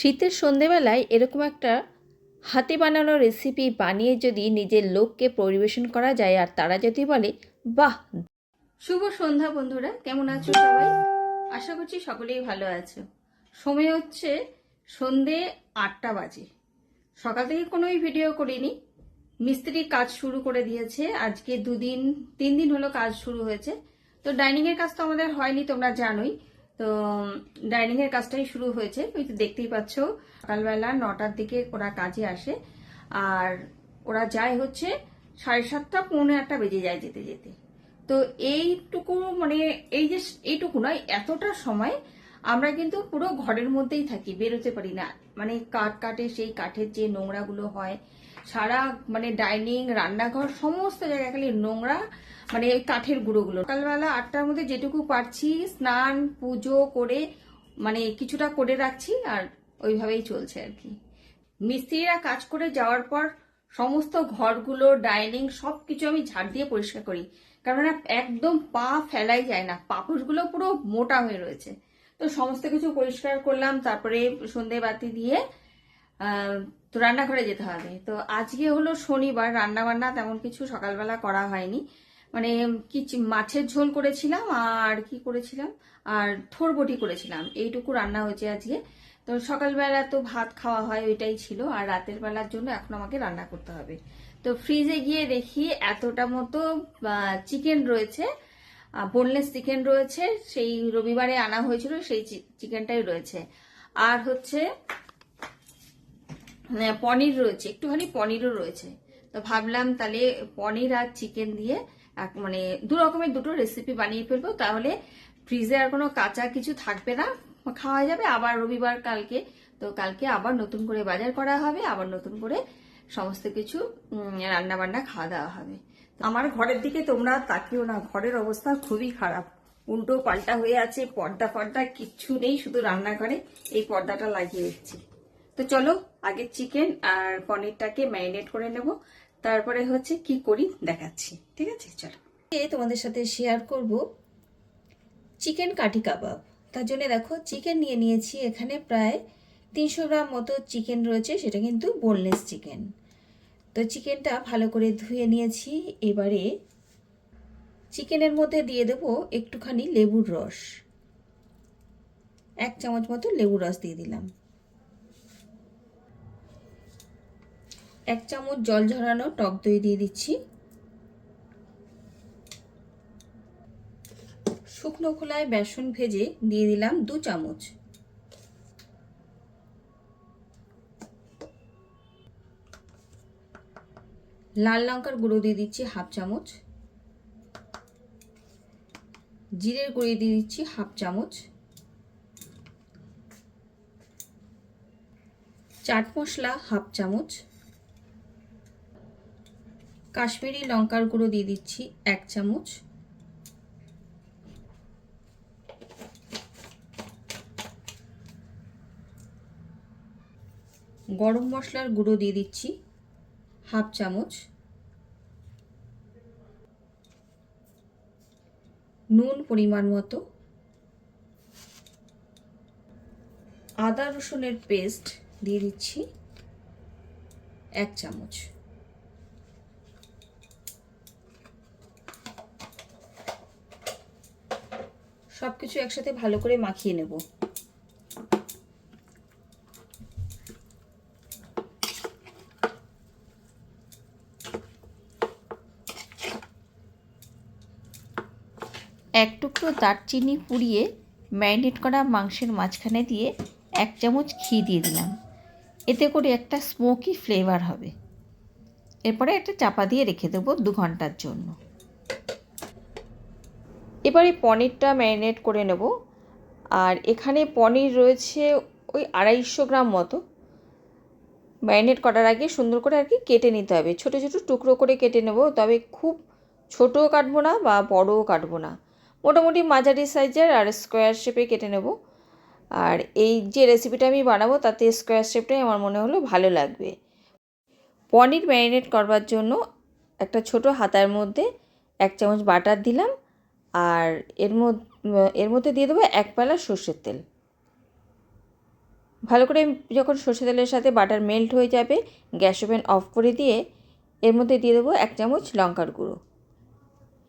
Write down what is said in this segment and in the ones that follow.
শীতের সন্ধেবেলায় এরকম একটা হাতে বানানো রেসিপি বানিয়ে যদি নিজের লোককে পরিবেশন করা যায়, আর তারা যদি বলে, বাহ! শুভ সন্ধ্যা বন্ধুরা, কেমন আছো সবাই? আশা করছি সকলেই ভালো আছো। সময় হচ্ছে সন্ধে আটটা বাজে। সকাল থেকে কোনোই ভিডিও করিনি। মিস্ত্রি কাজ শুরু করে দিয়েছে। আজকে দুদিন, তিন দিন হলো কাজ শুরু হয়েছে। তো ডাইনিং এর কাজ তো আমাদের হয়নি, তোমরা জানোই। তো ডাইনিং এর কাজটাই শুরু হয়েছে। ওই তো দেখতেই পাচ্ছ সকালবেলা নটার দিকে ওরা কাজে আসে। আর ওরা যায় হচ্ছে সাড়ে সাতটা, পৌনে আটটা বেজে যায় যেতে যেতে। তো এইটুকু মানে এই যে এইটুকু নয়, এতটা সময় আমরা কিন্তু পুরো ঘরের মধ্যেই থাকি, বেরোতে পারি না। মানে কাঠ কাটে সেই কাঠের যে নোংরাগুলো হয়, সারা মানে ডাইনিং রান্নাঘর, সমস্ত জায়গায় খালি নোংরা মানে ওই কাঠের গুঁড়োগুলো। সকালবেলা আটটার মধ্যে যেটুকু পারছি, স্নান, পুজো করে মানে কিছুটা করে রাখছি আর ওইভাবেই চলছে আর কি। মিস্ত্রিরা কাজ করে যাওয়ার পর সমস্ত ঘরগুলো, ডাইনিং সব কিছু আমি ঝাড় দিয়ে পরিষ্কার করি। কারণ একদম পা ফেলাই যায় না পাপড়গুলো পুরো মোটা হয়ে রয়েছে। তো সমস্ত কিছু পরিষ্কার করলাম, তারপরে সন্ধে বাতি দিয়ে তো রান্নাঘরে যেতে হবে। তো আজকে হলো শনিবার রান্না বান্না তেমন কিছু সকালবেলা করা হয়নি। মানে কি মাছের ঝোল করেছিলাম আর কি করেছিলাম? আর থোরবটি করেছিলাম। এইটুকু রান্না হয়েছে আজকে। তো সকালবেলা তো ভাত খাওয়া হয়, ওইটাই ছিল। আর রাতের বেলার জন্য এখন আমাকে রান্না করতে হবে। তো ফ্রিজে গিয়ে দেখি এতটা মতো চিকেন রয়েছে। বোনলেস চিকেন রয়েছে। সেই রবিবারে আনা হয়েছিল, সেই চিকেনটাই রয়েছে। আর হচ্ছে পনির রয়েছে। একটুখানি পনিরও রয়েছে। তো ভাবলাম তাহলে পনির আর চিকেন দিয়ে এক মানে দু রকমের দুটো রেসিপি বানিয়ে ফেলব। তাহলে ফ্রিজে আর কোনো কাঁচা কিছু থাকবে না। খাওয়া যাবে আবার রবিবার কালকে। তো কালকে আবার নতুন করে বাজার করা হবে, আবার নতুন করে সমস্ত কিছু রান্না বান্না খাওয়া দাওয়া হবে। আমার ঘরের দিকে তোমরা তাকিও না, ঘরের অবস্থা খুবই খারাপ। উল্টো পাল্টা হয়ে আছে, পর্দা ফর্দা কিচ্ছু নেই, শুধু রান্নাঘরে এই পর্দাটা লাগিয়ে দিচ্ছি তো চলো, আগে চিকেন আর পনিরটাকে ম্যারিনেট করে নেব। তারপরে হচ্ছে কি করি দেখাচ্ছি, ঠিক আছে? চলো। তোমাদের সাথে শেয়ার করব চিকেন কাঠি কাবাব। তার জন্য দেখো চিকেন নিয়ে নিয়েছি, এখানে প্রায় তিনশো গ্রাম মতো চিকেন রয়েছে, সেটা কিন্তু বোনলেস চিকেন তো চিকেনটা ভালো করে ধুয়ে নিয়েছি, এবারে চিকেনের মধ্যে দিয়ে দেবো একটুখানি লেবুর রস। এক চামচ মতো লেবুর রস দিয়ে দিলাম। এক চামচ জল ঝরানো টক দই দিয়ে দিচ্ছি। শুকনো খোলায় বেসন ভেজে দিয়ে দিলাম দু চামচ। লাল লঙ্কার গুঁড়ো দিয়ে দিচ্ছি হাফ চামচ। জিরের গুঁড়ি দিয়ে দিচ্ছি হাফ চামচ। চাট মশলা হাফ চামচ। কাশ্মীরি লঙ্কার গুঁড়ো দিয়ে দিচ্ছি এক চামচ। গরম মশলার গুঁড়ো দিয়ে দিচ্ছি হাফ চামচ। নুন পরিমাণ মতো। আদা রসুনের পেস্ট দিয়ে দিচ্ছি এক চামচ। সব কিছু একসাথে ভালো করে মাখিয়ে নেব। এক টুকরো দারচিনি পুড়িয়ে ম্যারিনেট করা মাংসের মাঝখানে দিয়ে এক চামচ ঘি দিয়ে দিলাম। এতে করে একটা স্মোকি ফ্লেভার হবে। এরপরে একটা চাপা দিয়ে রেখে দেবো দু ঘণ্টার জন্য। এবারে পনিরটা ম্যারিনেট করে নেব। আর এখানে পনির রয়েছে ওই আড়াইশো গ্রাম মতো। ম্যারিনেট করার আগে সুন্দর করে আর কি কেটে নিতে হবে। ছোটো ছোটো টুকরো করে কেটে নেব, তবে খুব ছোটও কাটবো না বা বড়ও কাটবো না। মোটামুটি মাঝারি সাইজের আর স্কোয়ার শেপে কেটে নেব। আর এই যে রেসিপিটা আমি বানাবো, তাতে স্কোয়ার শেপটাই আমার মনে হলো ভালো লাগবে। পনির ম্যারিনেট করবার জন্য একটা ছোট হাতার মধ্যে এক চামচ বাটার দিলাম। আর এর মধ্যে এর মধ্যে দিয়ে দেবো এক পালা সর্ষের তেল। ভালো করে যখন সর্ষে তেলের সাথে বাটার মেল্ট হয়ে যাবে, গ্যাস ওভেন অফ করে দিয়ে এর মধ্যে দিয়ে দেবো এক চামচ লঙ্কার গুঁড়ো।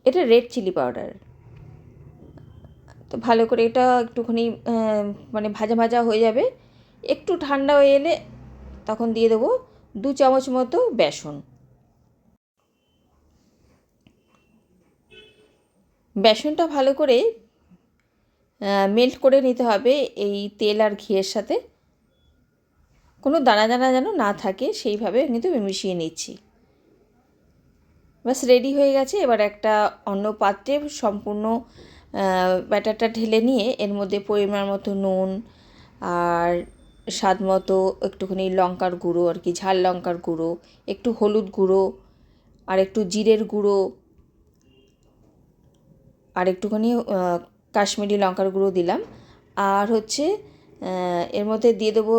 এটা রেড চিলি পাউডার। তো ভালো করে এটা একটুখানি মানে ভাজা ভাজা হয়ে যাবে। একটু ঠান্ডা হয়ে এলে তখন দিয়ে দেবো দু চামচ মতো বেসন। বেসনটা ভালো করে মেল্ট করে নিতে হবে এই তেল আর ঘিয়ের সাথে। কোনো দানা দানা যেন না থাকে, সেইভাবে কিন্তু মিশিয়ে নিচ্ছি। ব্যাস রেডি হয়ে গেছে। এবার একটা অন্য পাত্রে সম্পূর্ণ ব্যাটারটা ঢেলে নিয়ে এর মধ্যে পরিমাণ মতো নুন আর স্বাদ মতো একটুখানি লঙ্কার গুঁড়ো আর কি, ঝাল লঙ্কার গুঁড়ো, একটু হলুদ গুঁড়ো আর একটু জিরের গুঁড়ো আর একটুখানি কাশ্মীরি লঙ্কার গুঁড়ো দিলাম। আর হচ্ছে এর মধ্যে দিয়ে দেবো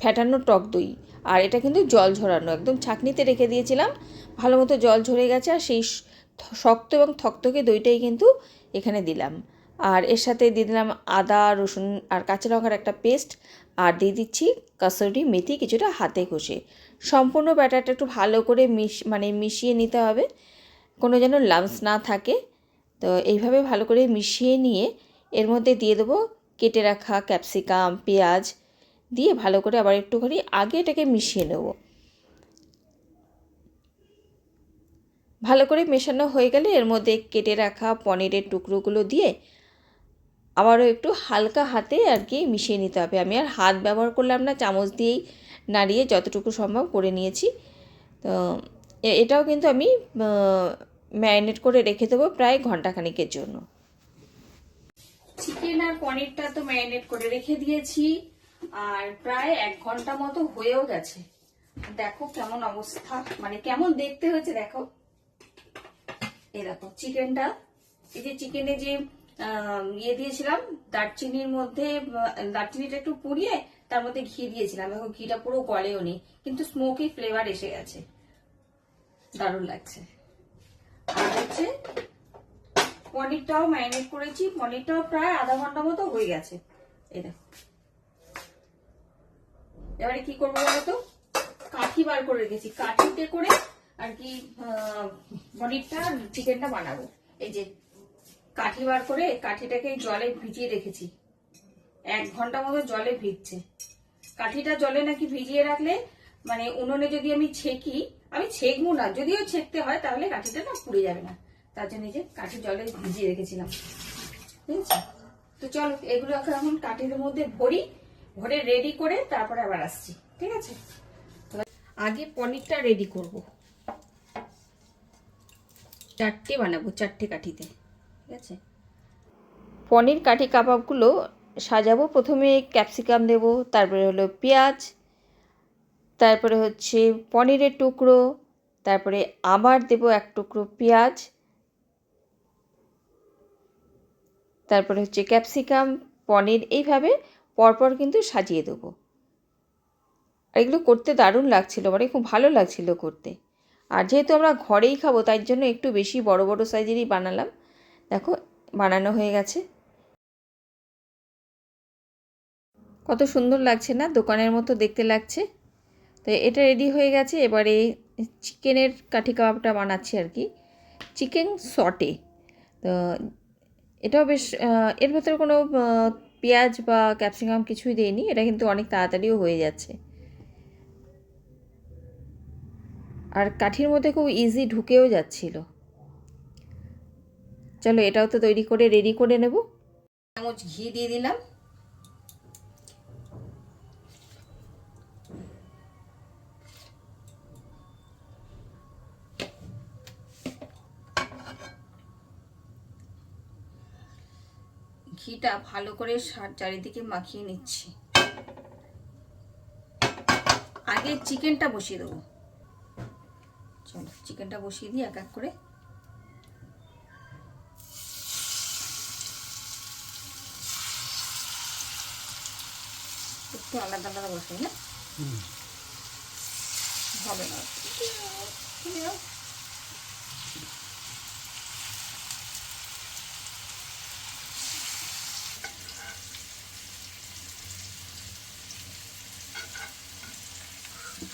ফ্যাটানো টক দই। আর এটা কিন্তু জল ঝরানো, একদম ছাঁকনিতে রেখে দিয়েছিলাম। ভালো মতো জল ঝরে গেছে আর সেই শক্ত এবং থকথকে দইটাই কিন্তু এখানে দিলাম। আর এর সাথে দিয়ে দিলাম আদা, রসুন আর কাঁচা লঙ্কার একটা পেস্ট। আর দিয়ে দিচ্ছি কাসুরি মেথি কিছুটা হাতে ঘষে। সম্পূর্ণ ব্যাটারটা একটু ভালো করে মিশ মানে মিশিয়ে নিতে হবে। কোনো যেন লামস না থাকে। তো এইভাবে ভালো করে মিশিয়ে নিয়ে এর মধ্যে দিয়ে দেবো কেটে রাখা ক্যাপসিকাম, পেঁয়াজ দিয়ে ভালো করে আবার একটুখানি আগে এটাকে মিশিয়ে নেব। ভালো করে মেশানো হয়ে গেলে এর মধ্যে কেটে রাখা পনিরের টুকরোগুলো দিয়ে আবারও একটু হালকা হাতে আর কি মিশিয়ে নিতে হবে। আমি আর হাত ব্যবহার করলাম না, চামচ দিয়েই নাড়িয়ে যতটুকু সম্ভব করে নিয়েছি। তো এটাও কিন্তু আমি ম্যারিনেট করে রেখে দেবো প্রায় ঘন্টাখানিকের জন্য। চিকেন আর পনিরটা তো ম্যারিনেট করে রেখে দিয়েছি, আর প্রায় এক ঘণ্টা মতো হয়েও গেছে। দেখো কেমন অবস্থা মানে কেমন দেখতে হয়েছে, দেখো। এই দেখো, চিকেনটা, এই যে চিকেনে যে ইয়ে দিয়েছিলাম, দারচিনির মধ্যে দারচিনিটা একটু পুড়িয়ে তার মধ্যে ঘি দিয়েছিলাম দেখো ঘিটা পুরো গলেও নি কিন্তু স্মোকি ফ্লেভার এসে গেছে। দারুণ লাগছে। পনিরটাও ম্যারিনেট করেছি। পনিরটাও প্রায় আধা ঘণ্টা মতো হয়ে গেছে। এবারে কি করব বলতো কাঠি বার করে রেখেছি। কাঠিতে করে আর কি পনিরটা চিকেনটা বানাবো। এই যে কাঠি বার করে কাঠিটাকে জলে ভিজিয়ে রেখেছি। এক ঘণ্টা মতো জলে ভিজছে। কাঠিটা জলে নাকি ভিজিয়ে রাখলে মানে উনুনে যদি আমি ছেঁকি আমি ছেঁকবো না। যদিও ছেঁকতে হয়, তাহলে কাঠিটা না পুড়ে যাবে না। তার জন্য যে কাঠি জলে ভিজিয়ে রেখেছিলাম। ঠিক আছে তো চলো, এগুলো এখন কাঠির মধ্যে ভরি, ভরে রেডি করে তারপরে আবার আসছি। ঠিক আছে? আগে পনিরটা রেডি করব। চারটে বানাবো, চারটে কাঠিতে। ঠিক আছে? পনির কাঠি কাবাবগুলো সাজাবো। প্রথমে ক্যাপসিকাম দেব, তারপরে হলো পেঁয়াজ তারপরে হচ্ছে পনিরের টুকরো, তারপরে আবার দেব এক টুকরো পেঁয়াজ, তারপরে হচ্ছে ক্যাপসিকাম, পনির, এইভাবে পরপর কিন্তু সাজিয়ে দেবো। আর এগুলো করতে দারুণ লাগছিল মানে খুব ভালো লাগছিল করতে। আর যেহেতু আমরা ঘরেই খাব, তাই জন্য একটু বেশি বড় বড় সাইজেরই বানালাম। দেখো, বানানো হয়ে গেছে। কত সুন্দর লাগছে না? দোকানের মতো দেখতে লাগছে। তো এটা রেডি হয়ে গেছে, এবারে চিকেনের কাঠি কাবাবটা বানাচ্ছি আর কি। চিকেন সটে তো এটাও বেশ এর ভেতরে কোনো পেঁয়াজ বা ক্যাপসিকাম কিছুই দেয়নি এটা কিন্তু অনেক তাড়াতাড়িও হয়ে যাচ্ছে। আর কাঠির মধ্যে খুব ইজি ঢুকেও যাচ্ছিল। চলো এটাও তো তৈরি করে রেডি করে নেব। চামচ ঘি দিয়ে দিলাম। ঘিটা ভালো করে সার চারিদিকে মাখিয়ে নিচ্ছি। আগে চিকেনটা বসিয়ে দেবো। চলো চিকেনটা বসিয়ে দিই এক এক করে একটু আলাদা আলাদা বসাই না? হবে না।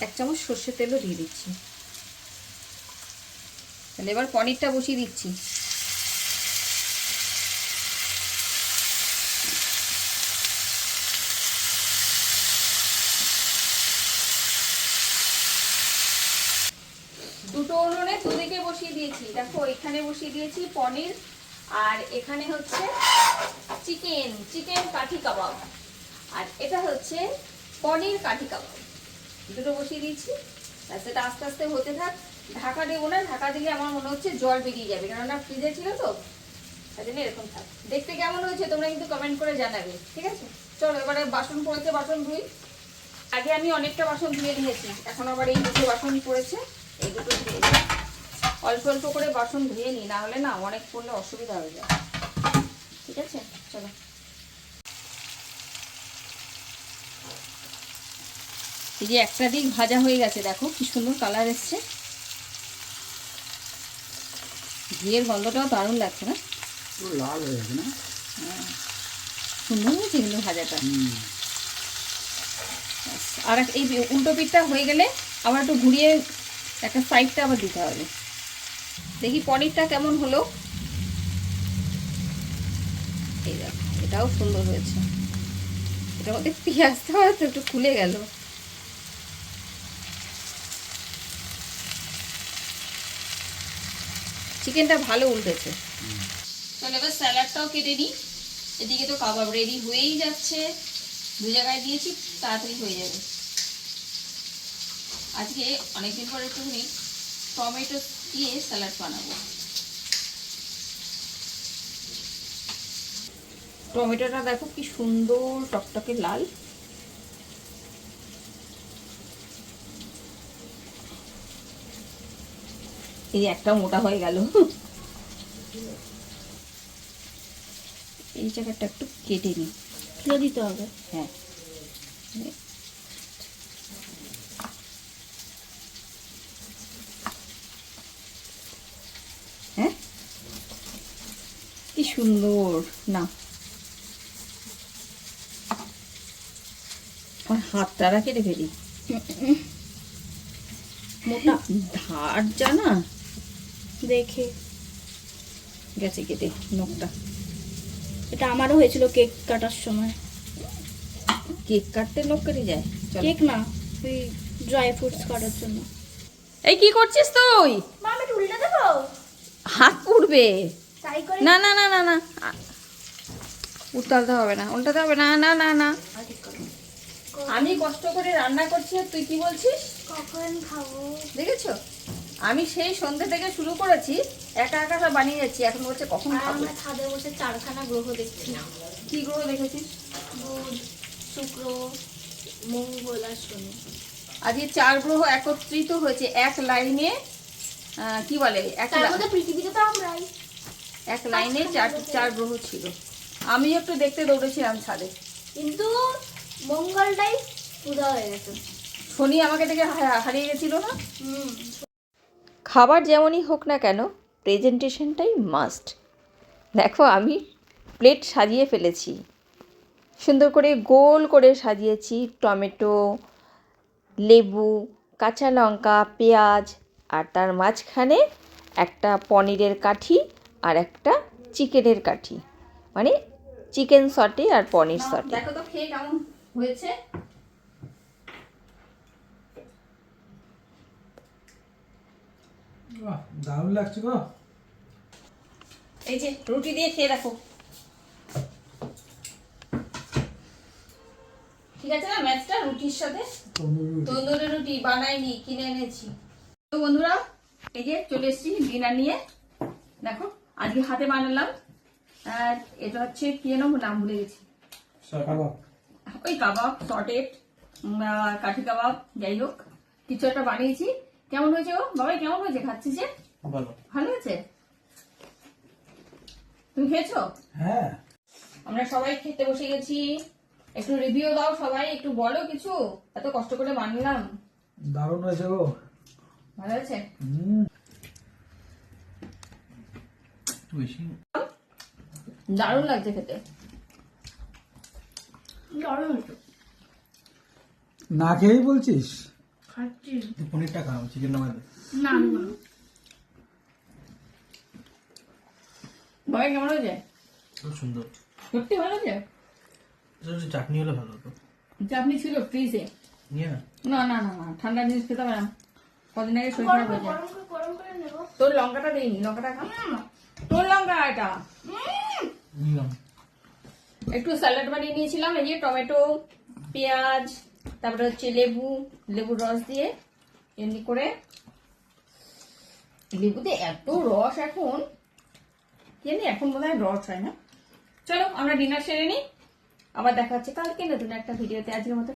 এক চামচ সর্ষের তেলও দিয়ে দিচ্ছি। তাহলে এবার পনিরটা বসিয়ে দিচ্ছি। দুটো উনুনে দুদিকে বসিয়ে দিয়েছি। দেখো, এখানে বসিয়ে দিয়েছি পনির আর এখানে হচ্ছে চিকেন চিকেন কাঠি কাবাব। আর এটা হচ্ছে পনির কাঠি কাবাব। দুটো বসিয়ে দিয়েছি। আর সেটা আস্তে আস্তে হতে থাক। ঢাকা দেবো না, ঢাকা দিলে আমার মনে হচ্ছে জল বেরিয়ে যাবে, কেননা ফ্রিজে ছিল তো, তাই জন্য এরকম থাক। দেখতে কেমন হয়েছে তোমরা কিন্তু কমেন্ট করে জানাবে, ঠিক আছে? চলো, এবারে বাসন পড়েছে, বাসন ধুই। আগে আমি অনেকটা বাসন ধুয়ে নিয়েছি, এখন আবার এই দুটো বাসন পড়েছে, এই দুটো ধুয়ে অল্প অল্প করে বাসন ধুয়ে নিই, না হলে না অনেক পড়লে অসুবিধা হয়ে যায়। ঠিক আছে? চলো। এই যে একটা দিক ভাজা হয়ে গেছে দেখো কি সুন্দর কালার এসছে। ঘিয়ের গন্ধটাও দারুণ লাগছে না? লাল হয়ে গেছে না? সুন্দর হয়েছে কিন্তু ভাজাটা। আর এই উল্টো পিঠটা হয়ে গেলে আবার একটু ঘুরিয়ে একটা সাইডটা আবার দিতে হবে। দেখি পনিরটা কেমন হলো? এই দেখো এটাও সুন্দর হয়েছে। এটার মধ্যে পেঁয়াজটা হয়তো একটু খুলে গেল। চিকেনটা ভালো উল্টেছে। চলো এবার স্যালাডটাও কেটে নিই। এদিকে তো কাবাব রেডি হয়েই যাচ্ছে। দু জায়গায় দিয়েছি তাড়াতাড়ি হয়ে যাবে। আজকে অনেকদিন পরে একটুখানি টমেটো দিয়ে স্যালাড বানাবো। টমেটোটা দেখো কি সুন্দর টকটকে লাল। এই একটা মোটা হয়ে গেল। এই জায়গাটা একটু কেটে নিই। ফেলে দিতে হবে। হ্যাঁ। হ্যাঁ? কি সুন্দর। না। আমার হাতটা কেটে ফেলি। মোটা ধার জানা? দেখে। গেছে কেটে নখটা। এটা আমারও হয়েছিল কেক কাটার সময়। কেক কাটতে নখ কেটে যায়? কেক না ওই ড্রাই ফ্রুটস কাটার জন্য। এই কি করছিস তুই? আমি উল্টে দেবো? হাত পুড়বে। তাই করে না না না না না। উল্টাতে হবে না উল্টাতে হবে না না না না। আমি কষ্ট করে রান্না করছি আর তুই কি বলছিস? কখন খাব? দেখেছ? আমি সেই সন্ধ্যে থেকে শুরু করেছি একা একা সব বানিয়ে যাচ্ছি। এখন বলছে কখন আমরা ছাদে বসে চারখানা গ্রহ দেখছিলাম। কি গ্রহ দেখেছিস? বুধ শুক্র মঙ্গল আর শনি। আজকে চার গ্রহ একত্রিত হয়েছে এক লাইনে কি বলে? এক পৃথিবীতে তো আমরাই। এক লাইনে চার চার গ্রহ ছিল। আমি একটু দেখতে দৌড়েছিলাম ছাদে। কিন্তু মঙ্গলটাই পূজা হয়ে গেছে। শনি আমাকে দেখে হারিয়ে গেছিল না? হুম খাবার যেমনই হোক না কেন প্রেজেন্টেশনটাই মাস্ট দেখো আমি প্লেট সাজিয়ে ফেলেছি। সুন্দর করে গোল করে সাজিয়েছি টমেটো লেবু কাঁচা লঙ্কা পেঁয়াজ আর তার মাঝখানে একটা পনিরের কাঠি আর একটা চিকেনের কাঠি। মানে চিকেন সটে আর পনির সটে দেখো তো খেয়ে কেমন হয়েছে? বাহ দারুণ লাগছে গো। এই যে রুটি দিয়ে খেয়ে দেখো। ঠিক আছে না ম্যাচটা রুটির সাথে? তন্দুরি রুটি। বানাইনি কিনে এনেছি। তো বন্ধুরা এই যে চলে এসেছি ডিনার নিয়ে। দেখো আজকে হাতে বানালাম। আর এটা হচ্ছে কি যেন নাম ভুলে গেছি। ওই কাবাব সটেড কাঠি কাবাব যাই হোক। কিছু একটা বানিয়েছি। কেমন হয়েছে ও বাবাই কেমন হয়েছে? খাচ্ছি যে? ভালো। ভালো হয়েছে তুমি খেয়েছো? হ্যাঁ। আমরা সবাই খেতে বসে গেছি। একটু রিভিউ দাও সবাই একটু বলো কিছু। এত কষ্ট করে বানলাম। দারুণ হয়েছে গো। ভালো হয়েছে দারুণ লাগছে খেতে। দারুণ না খেয়েই বলছিস? খাচ্ছি পনিরটা খাও চিকেন নামাই না আমি কেমন হয়েছে? খুব সুন্দর। সত্যি ভালো হয়েছে? চাটনি হলে ভালো হতো। চাটনি ছিল ফ্রিজে না। না না না ঠান্ডা জিনিস খেতে হবে না। কদিন আগে শরীর খারাপ হয়েছে। গরম করে গরম করে নেব। তোর লঙ্কাটা দিইনি লঙ্কাটা খা। তোর লঙ্কা এটা? একটু স্যালাড বানিয়ে নিয়েছিলাম এই যে টমেটো পেঁয়াজ তারপরে হচ্ছে লেবু, লেবুর রস দিয়ে এমনি করে লেবুতে এত রস এখন, কেনি এখন মনে হয় রস হয় না? চলো আমরা ডিনার সেরে নিই। আবার দেখা হচ্ছে কালকে নতুন একটা ভিডিওতে। আজকের মতো